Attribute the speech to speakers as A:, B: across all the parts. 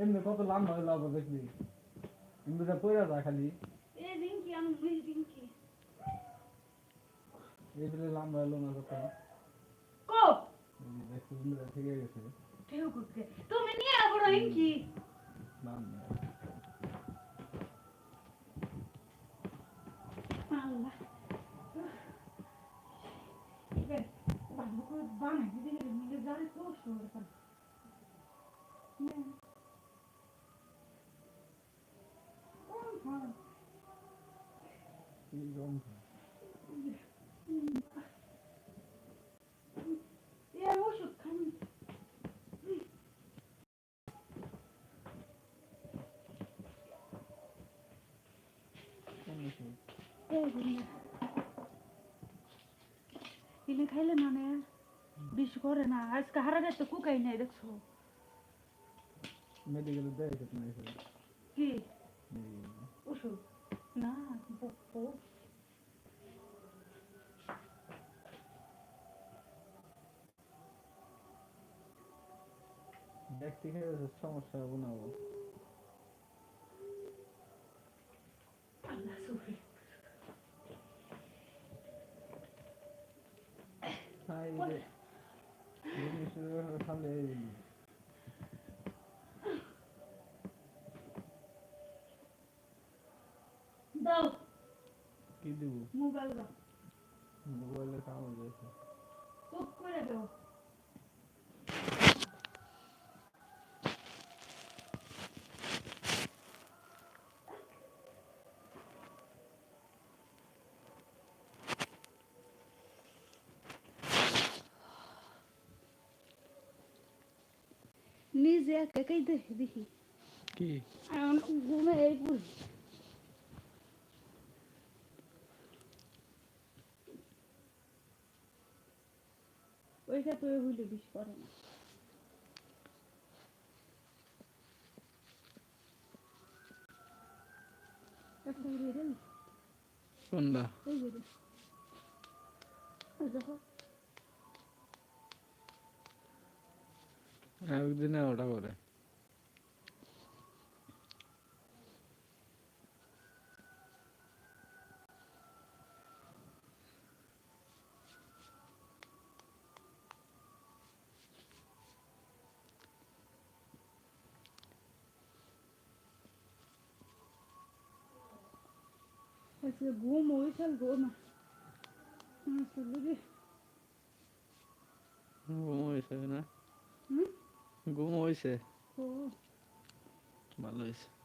A: এমনি কত লম্বা হইল আবার দেখলি ইন্দুটা পয়রা যা খালি।
B: এ রিঙ্কি আমি ওই রিঙ্কি।
A: এই দিলে লম্বা হইল না কত
B: কো
A: এই যে দেখছ ইন্দুটা গেছে।
B: ঠেউ করতে তুমি নিয়ে আবো রিঙ্কি। এবার বাবু বানাই দিলে মিলে যারে তো শুরু কর কোন ফল
A: এই গন্ধ।
B: এ ওষুধ খান
A: কোন ওষুধ?
B: ইলে খাইলে মানে বিষ করে না আজকে হারা তো কুকাই নাই দেখছ
A: মেডিকেলে দেয়
B: কি
A: দেখতে খেয়ে সমস্যা হবে না ও।
B: আল্লাহ সুফি
A: হ্যাঁ, এই যে জিনিসগুলো খালে এই
B: দাও
A: কি দিব
B: মোবাইল দাও
A: মোবাইলে কাম হয়ে গেছে
B: চুপ করে দাও নিজে একা একাই দেখি। দেখি
A: কি
B: ঘুমে এই ওইটা তো হইলে বিষ করে না।
A: কোনটা? একদিনে ওটা করে।
B: গো না আসলে রে
A: ঘুম হয়েছে না ঘুম হয়েছে ভালো হয়েছে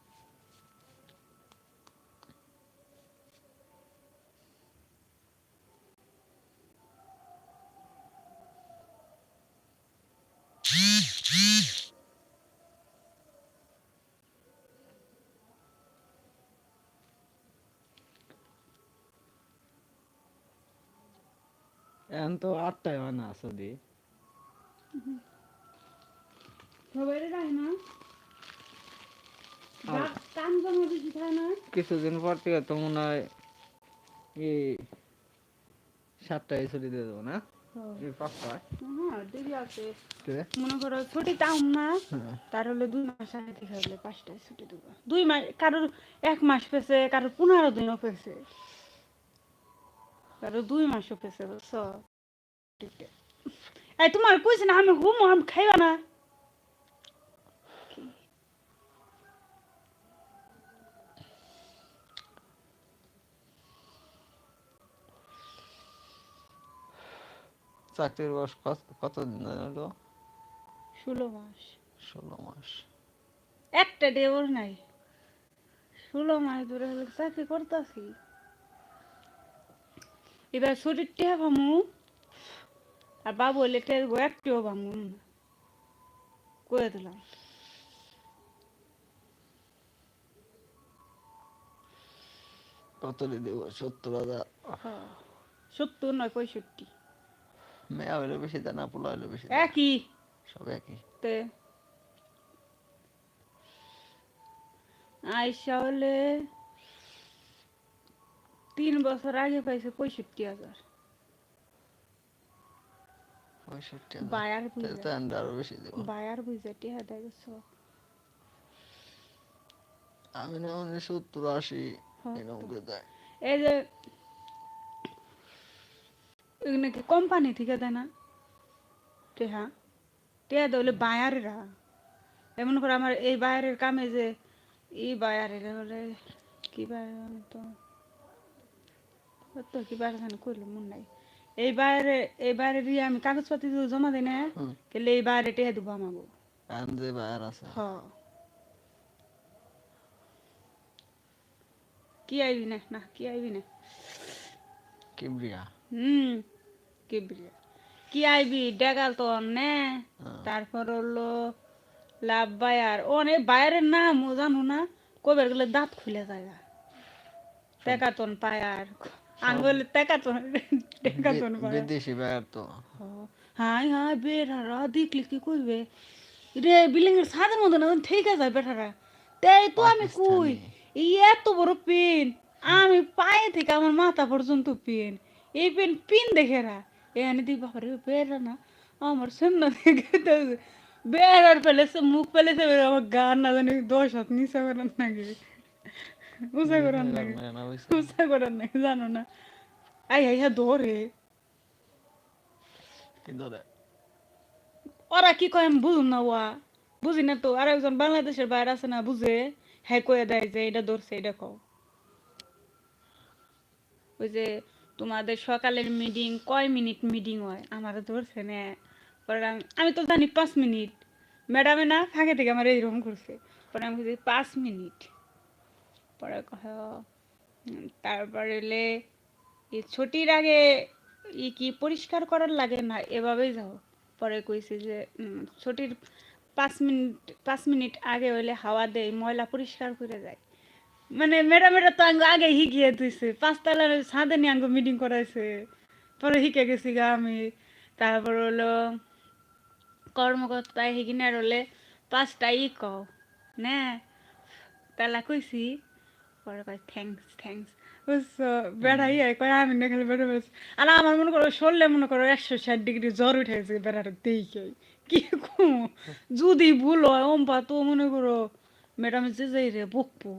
A: এখন তো আটটায় হয় না আসদি। কিছুদিন পর থেকে তো মনে হয় এই সাতটায় ছুটি দিয়ে দেবো না?
B: মনে করো ছুটি তাও না
A: হ্যাঁ।
B: তার হলে দুই মাস আগে থেকে হলে পাঁচটায় ছুটি দেবো। দুই মাস কারোর এক মাস পেছে কারোর পনেরো দিনও পেছে। দুই মাসও পেছে বুঝছ? এই তোমার কইছে না আমি ঘুমো আমি খাইবা না।
A: চাকরির বয়স কত- কতদিন হলো?
B: ষোলো মাস।
A: ষোলো মাস।
B: একটা ডেওর নাই। ষোলো মাস ধরে হলে চাকরি করতেছি। এবার শরীরটা ভামু আর বাবু হলে টেরবো একটিও ভামু করে দিলাম।
A: কত দেব সত্তর হাজার।
B: হ্যাঁ। সত্তর নয় পঁয়ষট্টি।
A: মেয়া হইলে বেশি দেয় না পোলা হইলে বেশি
B: একই।
A: সব একই।
B: তে। আয়সা হলে তিন বছর আগে পাইছে পঁয়ষট্টি হাজার। বায়ার
A: তাহলে
B: বুঝা
A: তো আমরা আরও বেশি দেবো।
B: বায়ার বুঝা টিহা দেয়
C: আমি না মানে সত্তর আশি এরকম করে দেয়।
B: এই যে এগুলো কোম্পানি থেকে দেয় না টেহা টেহা দেওয়ালে বায়ারেরা। এমন করে আমার এই বায়ারের কামে যে এই বায়ারের কি বায়ার তো তো কি বায়ার জানি করল মন নাই। এই বাইরে এই বাইরে দিয়ে আমি কাগজপাতি জমা দিই না কেলে এই বাইরে টেহা দেবো আমাকে
C: আর যে বায়ার আছে।
B: হ। কি আইবি না না কি আইবি না?
C: কিবরিয়া।
B: হুম কি বিরিয়া কি আইবি? ডেগাল তো নে।
C: হ্যাঁ।
B: তারপর হলো লাভ বায়ার। অনেক বায়ারের নাম ও জানো না? কবেরগুলো দাঁত খুলে যায় টেকাতন পায়ার। আঙ্গুল টেকাতন টেকাতন
C: বি- বিদেশি বায়ার তো।
B: হাই হাই বেটারা দেখলি কি করবে রে বিল্ডিং এর ছাদের মতো না ঠিক আছে বেটারা তাই তো আমি কই? এই এত বড় পেন আমি পায়ে থেকে আমার মাথা পর্যন্ত পেন। এই পেন পিন দেখে রা। এখানে দি বাবারে বেড়া না। আমার সামনে দেখে বেড়ার পেলেছে মুখ পেলেছে আমার গান না জানি দশ হাত নিচা নাকি। উঁচা করার নাকি
C: না হইছে।
B: উঁচা করার নাকি জানো না আই আই ধরে ওরা কি কয় আমি বুঝুন না ওয়া বুঝি না তো আর একজন বাংলাদেশের বাইরে আছে না বুঝে হ্যাঁ কয়ে দেয় যে এটা ধরছে এটা কও ওই যে তোমাদের সকালের মিটিং কয় মিনিট মিটিং হয় আমার ধরছে না পরে আমি আমি তো জানি পাঁচ মিনিট ম্যাডামে না ফাঁকে থেকে আমার এইরকম করছে পরে আমি পাঁচ মিনিট উম, তারপরে এলে ছুটির আগে ই কি পরিষ্কার করার লাগে না? এভাবেই যাও। পরে কইছে যে ছুটির পাঁচ মিনিট পাঁচ মিনিট আগে হইলে হাওয়া দেয় ময়লা পরিষ্কার করে যায় মানে ম্যাডামেরা তো আঙ্গ আগে হিগিয়ে দিছে পাঁচতলার ছাদে নিয়ে আঙ্গ মিটিং করাইছে। পরে হিকে গেছি গা আমি। তারপর হলো কর্মকর্তায় হিগিনার হলে পাঁচটা ই কও না? তালা কইছি পরে কয় থ্যাংকস থ্যাংকস বুঝছ? বেড়াই কয় আমি না খালি বেড়া বেড়াচ্ছি আর আমার মনে করো শরীরে মনে করো একশো ষাট ডিগ্রি জ্বর উঠে গেছে বেড়াটা দেখে কি কম? যদি ভুল হয় অম্পা তো মনে করো ম্যাডাম যে যাই রে বকবো।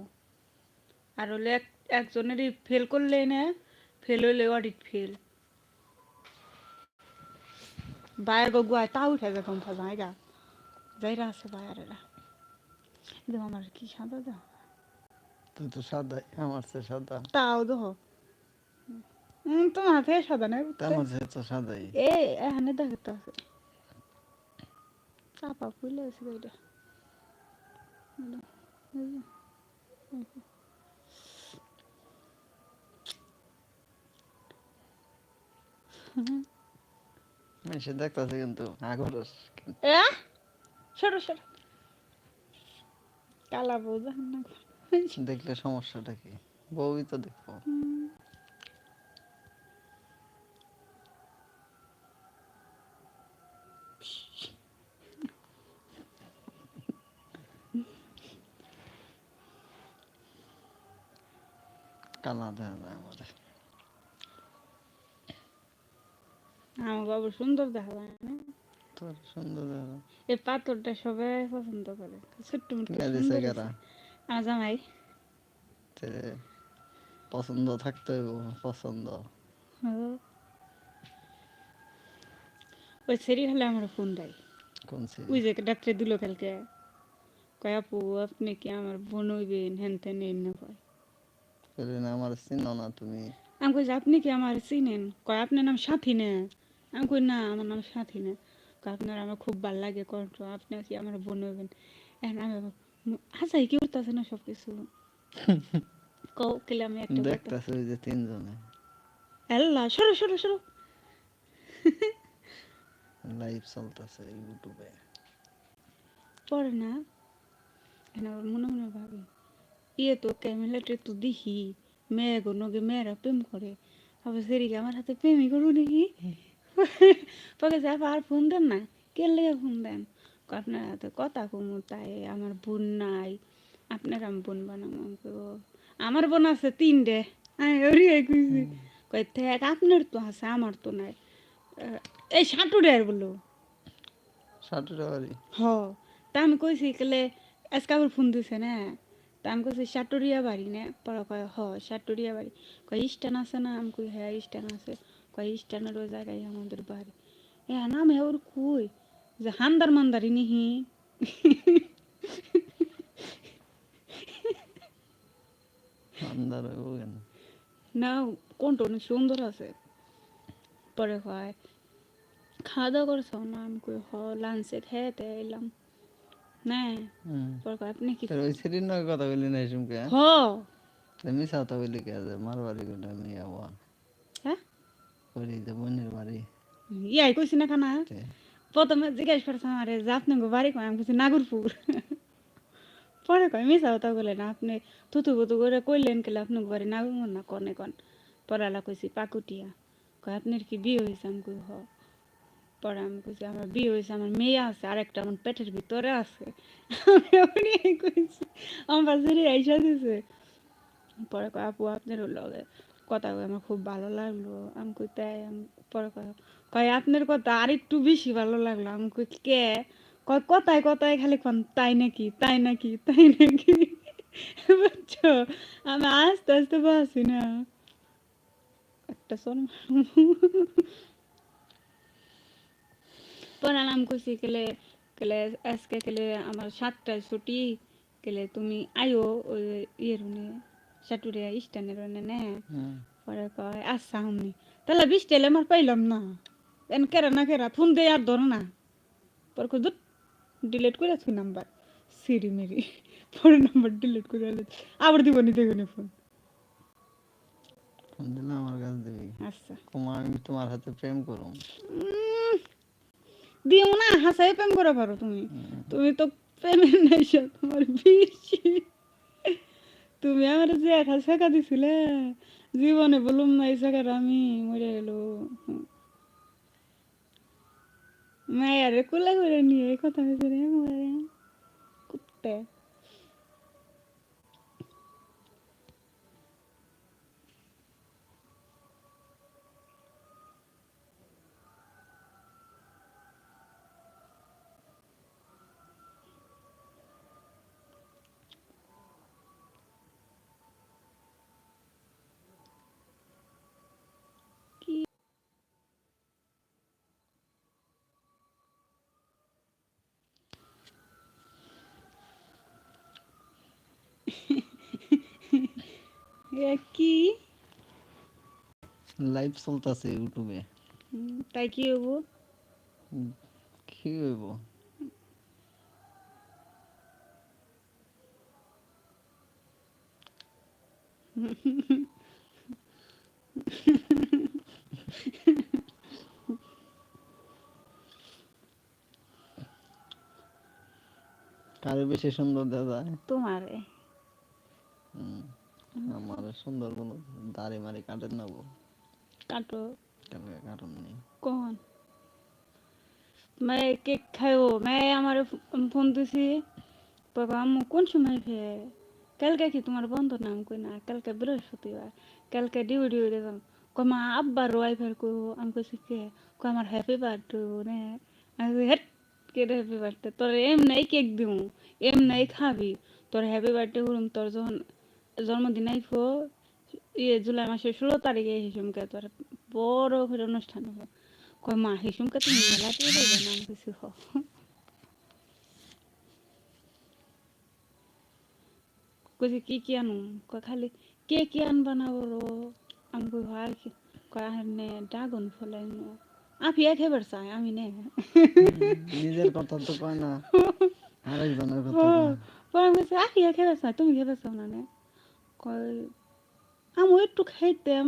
B: আর হলে এক একজনেরই ফেল করলে না ফেল হইলে অডিট ফেল বাইরে গুয়ায় তা উঠে যায় কম্পা জায়গা। যাইরা আছে বাইরেরা কিন্তু আমার কি সাদা দা
C: তুই তো সাদাই আমার সাদা।
B: তাও দেখো তোমার হাতে সাদা নাই
C: আমার তো সাদাই।
B: এ এখানে দেখতে আছে। চাপা ফুলে আছে এটা
C: দেখতেছে কিন্তু আগরস
B: এ? সরো সরো। কালা বউ না
C: দেখলে সমস্যাটা কি? বউই তো দেখব কালা দেখা যায় আমাদের।
B: সুন্দর দেখা যায় না?
C: তোর সুন্দর দেখা যায়।
B: এই পাথরটা সবাই পছন্দ করে। ছোট্ট আমার জামাই
C: পছন্দ থাকতে হইব পছন্দ।
B: ওই সেরি হলে আমার ফোন দেয়।
C: কোন সিরিজ
B: ওই যে ডাক্তার দিল কালকে। কয় আপু আপনি কি আমার বোন হইবেন? হ্যান ত্যান এই না কয়।
C: আমার চিনো না তুমি।
B: আমি কই আপনি কি আমার চিনেন? কয় আপনার নাম সাথী না আমি কই না আমার নাম সাথী না আপনার আমার খুব ভালো লাগে কণ্ঠ। আপনি কি আমার বোন হইবেন? এখন আমি হাসাই কি করতেছে না সব কিছু কও কেলে আমি একটা
C: ওই যে তিনজনে।
B: আল্লাহ সরো সরো সরো।
C: লাইভ চলতেছে ইউটিউবে।
B: পরে না? আবার মনে মনে ভাবি ইয়ে তো ক্যামেলাটে তো দেখি। মেয়ে গো নগে মেয়েরা প্রেম করে। আবার সেদিকে আমার হাতে প্রেমই করব নাকি পরে যে আবার ফোন দেন না? কে লেগে ফোন দেন? আপনার হাতে কথা কমু তাই আমার বোন নাই আপনার আমি বোন "ও, আমার বোন আছে তিনটে আমি আপনার তো আছে আমার তো নাই। এই সাঁটুরের বলো
C: সাটুরা বাড়ি
B: হ তা আমি কইছি কেলে আজকে আবার ফোন দিছে না? তা আমি কইছি সাটুরিয়া বাড়ি না? পরে কয় হ সাটুরিয়া বাড়ি। কয় স্ট্যান্ড আছে না? আমি কই হ্যাঁ স্ট্যান্ড আছে। কয় স্ট্যান্ডের ওই জায়গায় আমাদের বাড়ি। এ নাম হে ওর কই? যে হান্দার মান্দারি নিহি না কোনটা অনেক সুন্দর আছে। পরে কয় খাওয়া দাওয়া করছ? না আমি কই হ লাঞ্চে খেতে এলাম। না পরে কয় আপনি কি
A: ওই সেদিন নয় কথা বলি না এসুমকে?
B: হ।
A: আমি সাথে বলি কে? আছে মার বাড়ি কোনটা? আমি আবার
B: হ্যাঁ?
A: করি যে বোনের বাড়ি।
B: ইয়াই কইছি না খানা
A: তে।
B: প্রথমে জিজ্ঞেস করছে আমারে যে আপনার বাড়ি কয়? আমি কইছি, নাগরপুর। পরে কয় মিশা কথা বলে না, আপনি থুতু বুতু করে কইলেন কেলে আপনার বাড়ি নাগরপুর না কনে কন? পরে কইছি, পাকুটিয়া। কয়, আপনার কি বিয়ে হয়েছে আমি হ। পরে আমি কইছি, আমার বিয়ে হয়েছে আমার মেয়ে আছে আর একটা আমার পেটের ভিতরে আছে। আমি কইছি আমার পাশে আইসা দিছে। পরে কয়, আপু আপনার লগে কথা আমার খুব ভালো লাগল। আমি কই, তাই। পরে কয় কয় আপনার কথা আর একটু বেশি ভালো লাগল। আমি কই কে? কয় কথায় কথায় খালি কোন তাই নাকি তাই নাকি তাই নাকি? বুঝছ? আমি আস্তে আস্তে বাসি না। একটা শোন। পরে আমি কইছি কেলে কেলে আজকে কেলে আমার সাতটায় ছুটি কেলে তুমি আইও ওই ইয়ের সাটুরিয়া স্ট্যান্ডের উনি নে। পরে কয় আচ্ছা আমি তাহলে বিশ টেলে আমার পাইলাম না। এন কেরা না কেরা ফোন দিয়ে আর ধরো না পরে দুট ডিলিট করে তুই নাম্বার সিরি মেরি ফোন নাম্বার ডিলিট করে আবার দিব নি দেখুন ফোন
A: ফোন দিলে আমার কাছে দিবি।
B: আচ্ছা।
A: কুমা আমি তোমার হাতে প্রেম
B: উম, দিও না হাসাই প্রেম করে পারো তুমি। তুমি তো প্রেমের নেশা তোমার বেশি তুমি আমার যে একা শেখা দিছিলে। জীবনে বলুম না এই আমি মরে গেল মায়ারে কুলা করে নিয়ে কথা হয়েছে রে মরে কুত্তে এ কি?
A: লাইভ চলতেছে ইউটিউবে
B: তাই কি হব
A: কি হইব? কারও বেশি সুন্দর দেখা যায়
B: তোমারে।
A: আমার সুন্দর কোনো দাড়ি মারি কাটেন না বউ
B: কাটো।
A: কালকে কাটুন নেই
B: কখন? মানে কেক খাইও মানে আমার ফোন দিছি বাবা আম্মু কোন সময় ফে কালকে কি তোমার বন্ধুর নাম কই না? কালকে বৃহস্পতিবার। কালকে ডিউটি উড়ে যাম। কয় মা আব্বার ওয়াইফের কো আমি কইছি কে? কয় আমার হ্যাপি বার্থডে নে। আমি হেট কে হ্যাপি বার্থডে তোর নাই কেক দিমু। নাই খাবি। তোর হ্যাপি বার্থডে করুম তোর যখন জন্মদিন আইফো ইয়ে জুলাই মাসের ষোলো তারিখে হিসুমকে তোর বড় করে অনুষ্ঠান হবে। কয় মা হিসুমকে তুমি মেলা দিয়ে দেবে না কিছু হ। কইছে কি কি আনু? কয় খালি কে কি আনবা না বড় আমি কই হয় কয় নে ড্রাগন ফল আইনো। আপিয়া খেবার চাই আমি নে।
A: নিজের কথা তো কয় না আরেকজনের কথা কয়।
B: পরে আমি আপিয়া খেবার চাই তুমি খেবার চাও না নে? কয় আমি একটু খাইতাম।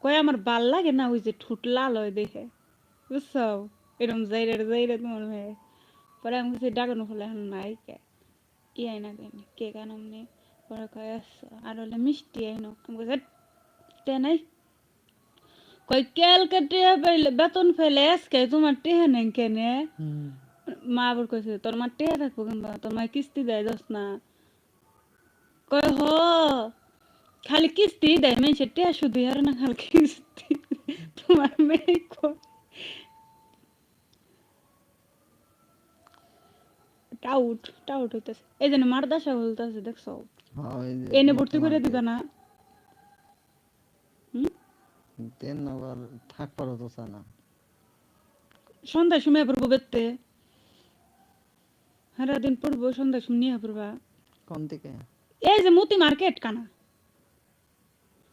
B: কয় আমার ভালো লাগে না ওই যে ঠুট লাল হয় দেখে। বুঝছ? এরকম যাইরে যাইরে তোমার মেয়ে পরে আমি কিছু ডাকানো ফলে এখন নাই কে? ই আইনা কেন কে কেন এমনি পরে কয় আসছো আর হলে মিষ্টি আইনো। আমি "হেৎ, তে নাই? কই কালকে টেহা পাইলে বেতন ফেলে আজকে তোমার টেহা নেই কেনে? মা আবার কইছে তোর মা টেহা থাকব কিংবা তোর মা কিস্তি দেয় দোস না। কয় হ। খালি কিস্তি দেয় শুধু আর না খালি কিস্তি। তোমার মেয়ে টাউট টাউট হইতেছে। এই জন্য মারদাসা বলতেছে দেখছ?
A: হ্যাঁ,
B: এনে ভর্তি করে
A: তোমার
B: দিবে না। হুম?
A: দেন আবার থাকবারও তো চায় না।
B: সন্ধ্যার সময় পড়ব বেরতে সারা দিন পড়ব সন্ধ্যার সময় নিয়ে পড়বা।
A: কোন থেকে?
B: এই যে মতি মার্কেট কানা।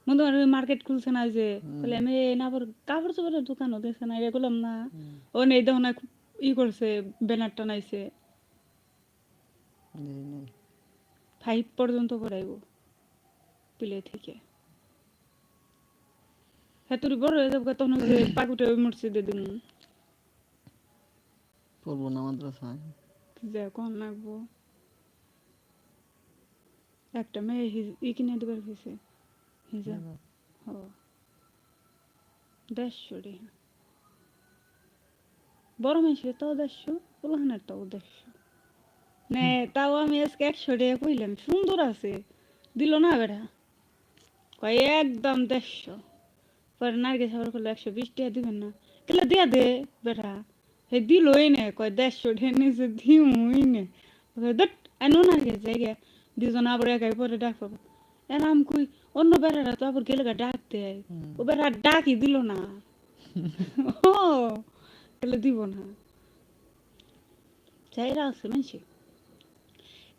B: মতি মার্কেট খুলছে না যে বলে আমি না আবার কাপড় চোপড়ের দোকানও দেখছে না এটা করলাম না। ও নেই দেখো না ই করছে ব্যানার টানাইছে। ফাইভ পর্যন্ত পড়াইব পিলে থেকে হ্যাঁ তোর বড় হয়ে যাব তখন পাকুটে মসজিদে দিন
A: পড়ব না মাদ্রাসায়
B: যে কখন লাগবো। একটা মেয়ে ই কিনে দেবার হয়েছে ও। দেড়শো রে। বড় মেশে তাও দেড়শো পুলাহানের তাও দেড়শো। নে তাও আমি আজকে একশো টাকা কইলাম সুন্দর আছে। দিল না বেটা কয় একদম দেড়শো। পরে নার্গিস আবার করল একশো বিশ টাকা দিবেন না। কেলে দিয়া দে বেটা হে দিলই নে। কয় দেড়শো টাকা নিচে দিমই নে। দট আনো নার্গিস জায়গা দুজন আবার একাই পরে ডাক পাবো এরাম কই অন্য বেড়ারা তো আবার গেলে ডাক দেয়। ও বেড়া ডাকি দিল না। ও তাহলে দিব না। চাইরা আছে মানছি।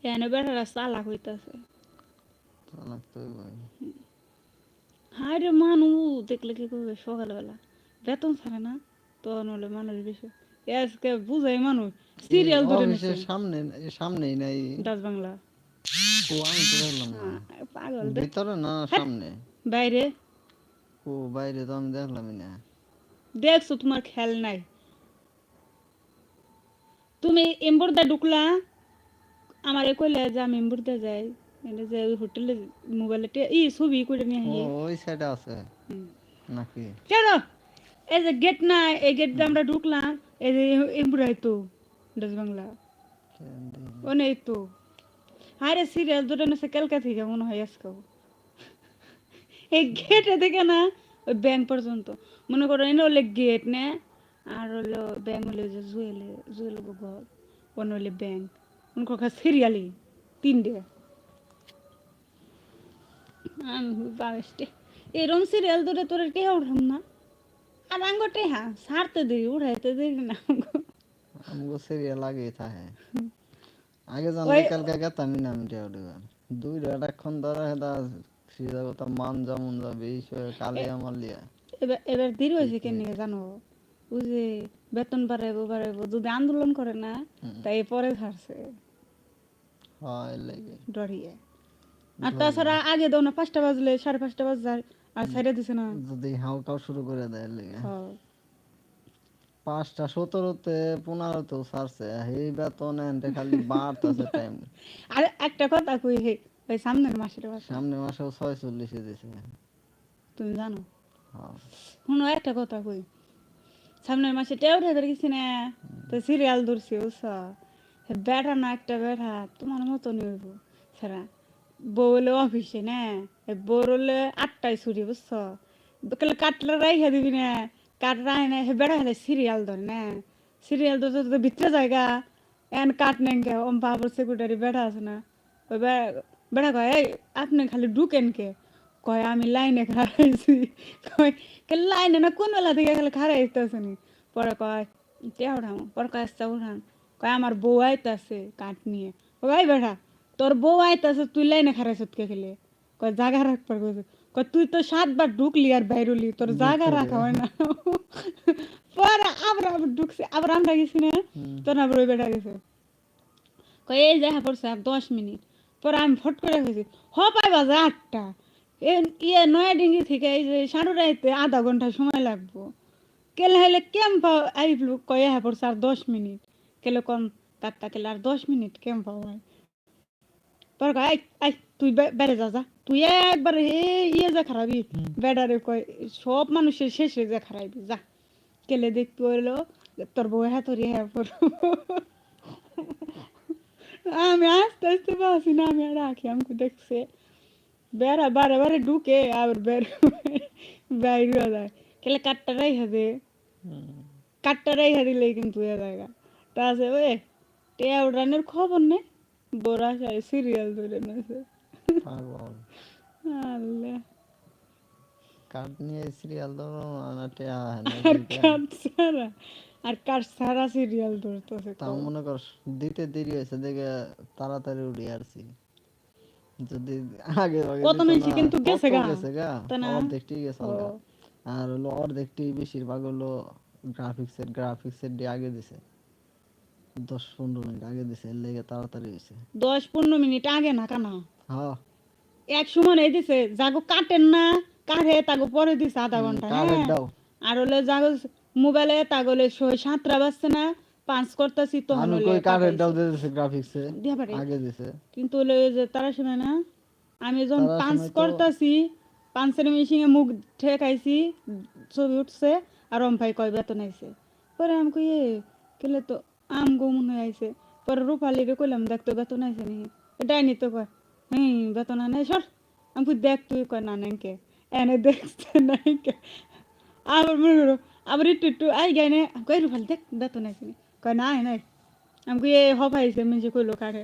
B: এনে বেড়ারা চালাক হইতাছে। রে মানু দেখলে কি করবে সকালবেলা? বেতন ছাড়ে না? তো নলে মানুষ বেশি। আজকে বুঝাই মানুষ। সিরিয়াল ধরে
A: সামনে সামনেই নাই।
B: ডাচ বাংলা।
A: ও আমি তো দেখলাম না।
B: আহ, পাগল দেখ
A: ভিতরে না
B: হ্যাঁ।
A: সামনে?
B: বাইরে।
A: ও বাইরে তো আমি দেখলামই না।
B: দেখছ তোমার খেয়াল নাই? তুমি এম্বরদা ঢুকলা? আমার কইলে যে আমি এম্বরদা যাই। এনে যে ওই হোটেলে মোবাইলে টে- ই ছবি করে নিয়ে
A: ও
B: আসি
A: ওই সাইডে আছে।
B: হুম।
A: নাকি?
B: চলো এই যে গেট না এই গেট দিয়ে আমরা ঢুকলাম এই যে এম্বুরাই তো ডাচ বাংলা। ও নেই তো। আরে সিরিয়াল দুটো না কালকা থেকে মনে হয় আজকেও। এই গেটে দেখে না ওই ব্যাংক পর্যন্ত। মনে করো এনে হলে গেট নে আর হলো ব্যাংক হলে যে জুয়েলে জুয়েল ঘর অন্য হলে ব্যাংক মনে করো সিরিয়ালি তিনটে। আমি বাবেস্টে এরম সিরিয়াল ধরে তোর টেহা উঠাম না। আর আঙ্গ টেহা সারতে দিই উঠাইতে দিই না
A: আমগো। সিরিয়াল আগেই থাকে আগে জানলে কালকে গেতামই না আমি টেউডিবার দুই রাতক্ষণ ধরে হেদা সিধা কথা মান যেমন যাবে এই কালে আমার লিয়া।
B: এবার এবার দেরি হয়েছে কেন জানো? ওই যে বেতন বাড়াইবো বাড়াইবো যদি আন্দোলন করে না তাই পরে ছাড়ছে
A: হয় লেগে।
B: ডরিয়ে। আর তাছাড়া আগে দাও না পাঁচটা বাজলে সাড়ে পাঁচটা বাজার আর ছাইড়ে দিছে না।
A: যদি হাউকাও শুরু করে দেয় লেগে।
B: হ্যাঁ।
A: পাঁচটা সতেরোতে পনেরোতেও ছাড়ছে। এই বেতন এনতে খালি বাড়তেছে টাইম
B: আর একটা কথা কই হে ওই সামনের মাসের কথা।
A: সামনে মাসেও ছয়চল্লিশে দিছে।
B: তুমি জানো?
A: হ্যাঁ।
B: শুনো একটা কথা কই। সামনের মাসে টেউ ঠেকে গেছি না। তো সিরিয়াল ধরছি হে বেটা না একটা বেটা তোমার মতনই হইব। সেরা বউ হলে অফিসে না বউর হলে আটটায় ছুটি বুঝছ? কাটলে রাইখা দিবি না। কাট রাই না হে বেটা হলে সিরিয়াল ধরে না। সিরিয়াল ধরতে তো ভিতরে জায়গা, এন কাট নেন কে ওম বাবুর সেক্রেটারি বেটা আছে না। ওই বে- বেটা কয়, এই, আপনি খালি ঢুকেন কে কয়, আমি লাইনে খারাইছি কয়, কে লাইনে না, কোন বেলা থেকে খালি খারাইতেছে নি পরে কয় টিয়া উঠাম। পরে কয় আস্তা উঠান। কয়, আমার বউ আইতাছে কাঠ নিয়ে। ভাই বেটা তোর বউ আইতাছে, তুই লাইনে খারাইছ কে খেলে? কয় রাখবার কইছে। কয় তুই তো সাতবার ঢুকলি আর বাইরলি তোর জাগা রাখা হয় না। পরে আবার আবার ঢুকছে আবার আমরা গেছি না তোর আবার ওই বেটা গেছে। কয় এই দেখা পড়ছে আর দশ মিনিট। পরে আমি ফট করে গেছি হ পাই বাজে আটটা। ইয়ে নয়া ডিঙ্গি থেকে এই যে সাড়ুরাইতে আধা ঘণ্টা সময় লাগবো। কেলে হলে ক্যাম্প আইবলু কয়ে হ্যাঁ পড়ছে আর দশ মিনিট। কেলে কম কাটটা কেলে আর দশ মিনিট ক্যাম্প হয় পরে কয় আই আই তুই বে- বেড়ে যা যা। তুই একবার এ ইয়ে যা খারাপি বেড়ারে কয় সব মানুষের শেষে যা খারাপি যা। কেলে দেখতে হইল তোর বউ হ্যাঁ তোর হ্যাঁ পড়ব আমি আস্তে আস্তে বাসি না আমি আর রাখি আমাকে দেখছে। বেড়া বারে বারে ঢুকে আবার বের বাইরে যায়। কেলে কাঠটা রাইখা দে। কাঠটা রাইখা দিলে কিন্তু এ জায়গা তা আছে ওয়ে টেয়া উড়ানোর খবর নেই বোরা সাই সিরিয়াল ধরে নেছে।
A: পাগল
B: আল্লাহ
A: নিয়ে সিরিয়াল ধরো
B: আর। কার ছাড়া আর ছাড়া সিরিয়াল ধরতেছে
A: তাও মনে কর দিতে দেরি হয়েছে দেখে তাড়াতাড়ি উঠে আসছি যদি আগে
B: কত কিন্তু গেছে গা।
A: গেছে গা? অর্ধেকটি গেছে। আর হলো অর্ধেকটি বেশিরভাগ হলো গ্রাফিক্সের গ্রাফিক্সের দিয়ে আগে দিছে দশ পনেরো মিনিট আগে দিছে এর লেগে তাড়াতাড়ি হয়েছে
B: দশ পনেরো মিনিট আগে না কানা
A: হ্যাঁ
B: এক সময় এই দিছে যাগো কাটেন না কাটে তাগো পরে দিছে আধা
A: ঘণ্টা
B: হ্যাঁ। আর হলে যাগো মোবাইলে তাগলে ছয় সাতটা বাজছে না পাঁচ করতেছি তখন
A: আমি কই দাও। দিতেছে গ্রাফিক্সে আগে দিছে।
B: কিন্তু হলো যে তারা সময় না আমি যখন পাঁচ করতেছি পাঁচের মেশিনে মুখ ঠেকাইছি ছবি উঠছে আর অম্পাই কয় বেতন আইছে। পরে আমি কই কেলে তো আম গো মনে আইছে? পরে রূপালিরে কইলাম দেখ তো বেতন আইছে নি। ডাইনি তো কয় হুম, বেতন আনে, সর। আমি দেখ তুই কয় না নাইকে এনে দেখছে নাইকে আবার মনে করো, আবার একটু একটু, আই গাই নে। কই রূপালি দেখ বেতন আইছে নি। কয়, না নাই। আমি এ হবাইছে মেজে কইলো, কারে?